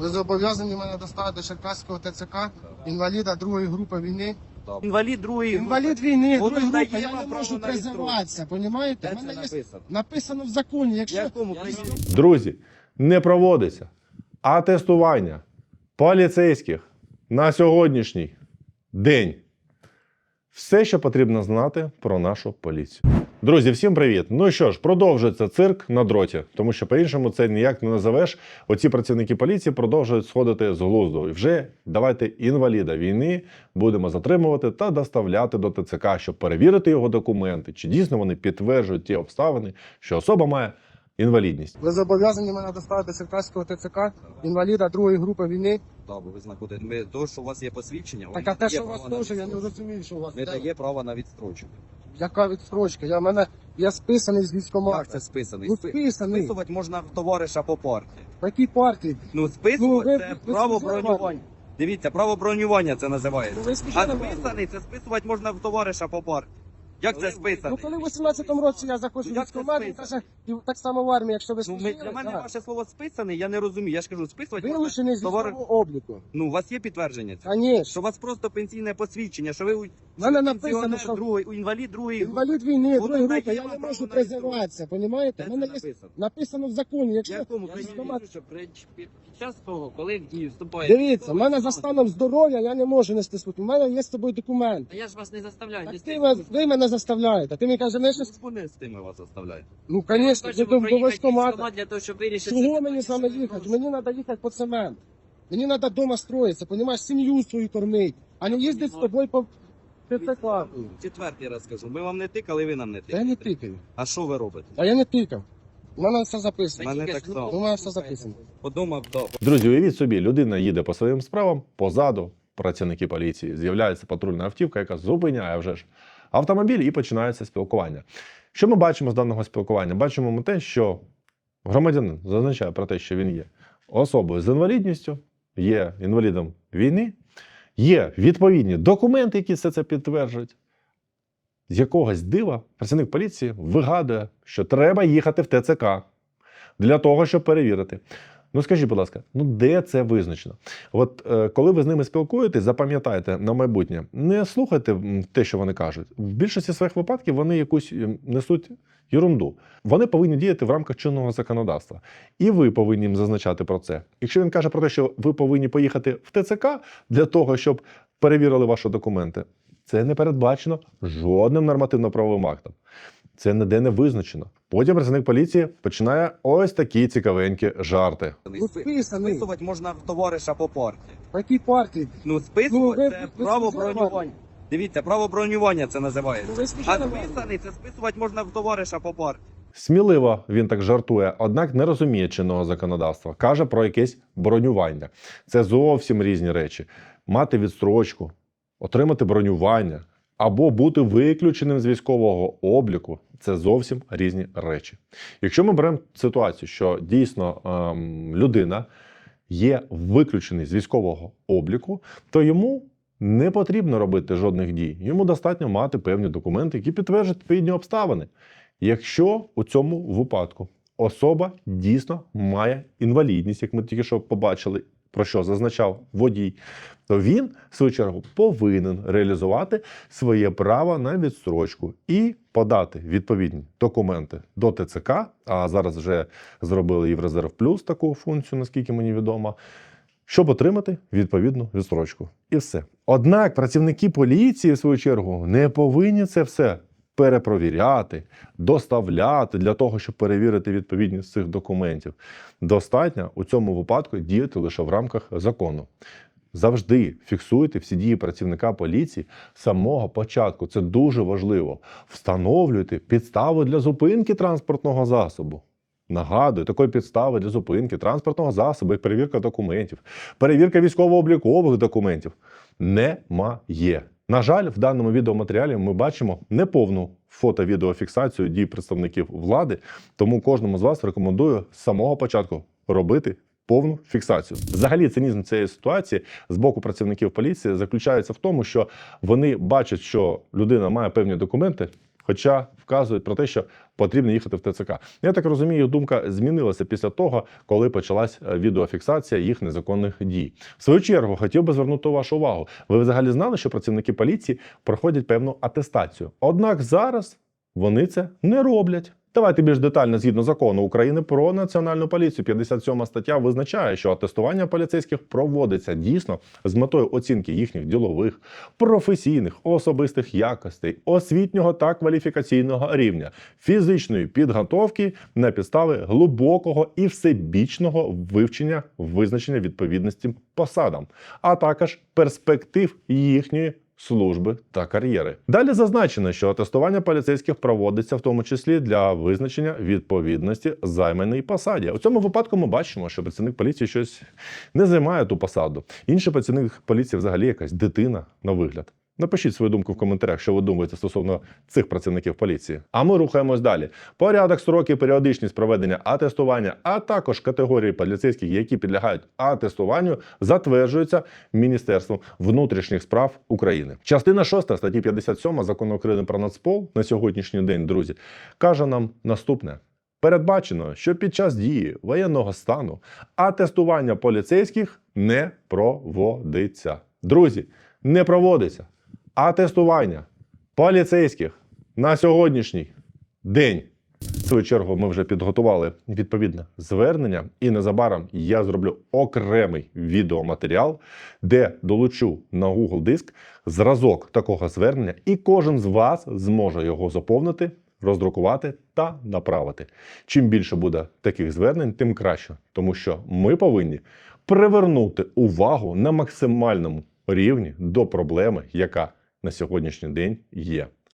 Ви зобов'язані мене доставити до Черкаського ТЦК, інваліда другої групи війни. Інвалід другої Інвалід війни, Воно другої групи, дає я вам не право можу на призиватися, понімаєте? Де У мене є написано? написано в законі, якщо Якому? Друзі, не проводиться атестування поліцейських на сьогоднішній день. Все, що потрібно знати про нашу поліцію. Друзі, всім привіт! Ну що ж, продовжується цирк на дроті, тому що по-іншому це ніяк не назовеш. Оці працівники поліції продовжують сходити з глузду. І вже давайте інваліда війни будемо затримувати та доставляти до ТЦК, щоб перевірити його документи, чи дійсно вони підтверджують ті обставини, що особа має інвалідність. ви зобов'язані мене доставити до Черкаського ТЦК, інваліда другої групи війни. Да, бо ви знаходите. Ми то, що у вас є посвідчення, Так а те, що у вас теж, я не розумію, що у вас Не дає права на відстрочку. Яка відстрочка? Я мене я списаний з військкомату. Як це списаний? Ну, списаний. Списувати можна в товариша по партії. В якій партії? Ну, списувати Ну, ви- це ви право бронювання. Дивіться, право бронювання це Ну, називається. ви А списаний це списувати можна в товариша по партії. Як це Ну, коли в 18-му році я заходжу Ну, в і каже, так само в армії, якщо ви Ну, ми, для мене так. ваше слово списаний, я не розумію. Я ж кажу, списувати вилучений з військового обліку. Ну, у вас є підтвердження цього? Звісно. Що у вас просто пенсійне посвідчення, що ви у- мене написано, що другої, у інвалід другої групи. інвалід війни, групи, дає я не можу на призиватися, понімаєте? Мене є написано? написано в законі, якщо Якому що при- під час того, коли в дію вступає... Дивіться, в мене за станом здоров'я я не можу нести службу. У мене є з собою документ. Та я ж вас не заставляю. Так ти, ви мене заставляєте. Ти мені кажеш, не щось. Вони з тими вас заставляють. Ну, звісно, проїхати військкомат для того, щоб вирішити... Чого мені з вами їхати? Мені треба їхати по цемент. Мені треба вдома строїтися, понімаєш, сім'ю свою кормити, а не їздити з тобою по ТЦК. Четвертий раз кажу, ми вам не тикали, ви нам не Я не тикаю. А що ви робите? А я не тикав. У мене все записано. Мене так само. ну, У мене все записано. Подумав, да. Друзі, уявіть собі, людина їде по своїм справам, позаду працівники поліції. З'являється патрульна автівка, яка зупиняє вже ж автомобіль і починається спілкування. Що ми бачимо з даного спілкування? Бачимо ми те, що громадянин зазначає про те, що він є особою з інвалідністю, є інвалідом війни, є відповідні документи, які все це підтверджують. З якогось дива працівник поліції вигадує, що треба їхати в ТЦК для того, щоб перевірити. Ну скажіть, будь ласка, ну де це визначено? От е, коли ви з ними спілкуєтесь, запам'ятайте на майбутнє, не слухайте те, що вони кажуть. В більшості своїх випадків вони якусь е, несуть ерунду. Вони повинні діяти в рамках чинного законодавства. І ви повинні їм зазначати про це. Якщо він каже про те, що ви повинні поїхати в ТЦК для того, щоб перевірили ваші документи, це не передбачено жодним нормативно-правовим актом. Це ніде не визначено. Потім працівник поліції починає ось такі цікавенькі жарти. Ну, списаний. Списувати можна в товариша по партії. В якій партії? Ну, списувати Ну, ви- це ви право бронювання. Дивіться, право бронювання це Ну, називається. ви А списаний це списувати можна в товариша по партії. Сміливо він так жартує, однак не розуміє чинного законодавства. Каже про якесь бронювання. Це зовсім різні речі. Мати відстрочку, отримати бронювання або бути виключеним з військового обліку це зовсім різні речі. Якщо ми беремо ситуацію, що дійсно ем, людина є виключений з військового обліку, то йому не потрібно робити жодних дій. Йому достатньо мати певні документи, які підтверджують відповідні обставини. Якщо у цьому випадку особа дійсно має інвалідність, як ми тільки що побачили, про що зазначав водій, то він, в свою чергу, повинен реалізувати своє право на відстрочку і подати відповідні документи до ТЦК. А зараз вже зробили Єврозерв Плюс таку функцію, наскільки мені відомо, щоб отримати відповідну відстрочку. І все. Однак працівники поліції, в свою чергу, не повинні це все перепровіряти, доставляти для того, щоб перевірити відповідність цих документів. Достатньо у цьому випадку діяти лише в рамках закону. Завжди фіксуйте всі дії працівника поліції з самого початку. Це дуже важливо. Встановлюйте підставу для зупинки транспортного засобу. Нагадую, такої підстави для зупинки транспортного засобу, як перевірка документів, перевірка військово-облікових документів немає. На жаль, в даному відеоматеріалі ми бачимо неповну фото-відеофіксацію дій представників влади, тому кожному з вас рекомендую з самого початку робити повну фіксацію. Взагалі, цинізм цієї ситуації з боку працівників поліції заключається в тому, що вони бачать, що людина має певні документи, Хоча вказують про те, що потрібно їхати в ТЦК. Я так розумію, думка змінилася після того, коли почалась е, відеофіксація їх незаконних дій. В свою чергу хотів би звернути вашу увагу. Ви взагалі знали, що працівники поліції проходять певну атестацію. Однак зараз вони це не роблять. Давайте більш детально згідно закону України про національну поліцію. 57 стаття визначає, що атестування поліцейських проводиться дійсно з метою оцінки їхніх ділових, професійних, особистих якостей, освітнього та кваліфікаційного рівня, фізичної підготовки на підстави глибокого і всебічного вивчення визначення відповідності посадам, а також перспектив їхньої служби та кар'єри. Далі зазначено, що атестування поліцейських проводиться в тому числі для визначення відповідності займаній посаді. У цьому випадку ми бачимо, що працівник поліції щось не займає ту посаду. Інший працівник поліції взагалі якась дитина на вигляд. Напишіть свою думку в коментарях, що ви думаєте стосовно цих працівників поліції. А ми рухаємось далі. Порядок, строки, періодичність проведення атестування, а також категорії поліцейських, які підлягають атестуванню, затверджуються Міністерством внутрішніх справ України. Частина 6 статті 57 закону України про Нацпол на сьогоднішній день, друзі, каже нам наступне. Передбачено, що під час дії воєнного стану атестування поліцейських не проводиться. Друзі, не проводиться атестування поліцейських на сьогоднішній день. В свою чергу ми вже підготували відповідне звернення, і незабаром я зроблю окремий відеоматеріал, де долучу на Google диск зразок такого звернення, і кожен з вас зможе його заповнити, роздрукувати та направити. Чим більше буде таких звернень, тим краще, тому що ми повинні привернути увагу на максимальному рівні до проблеми, яка на сьогоднішній день є.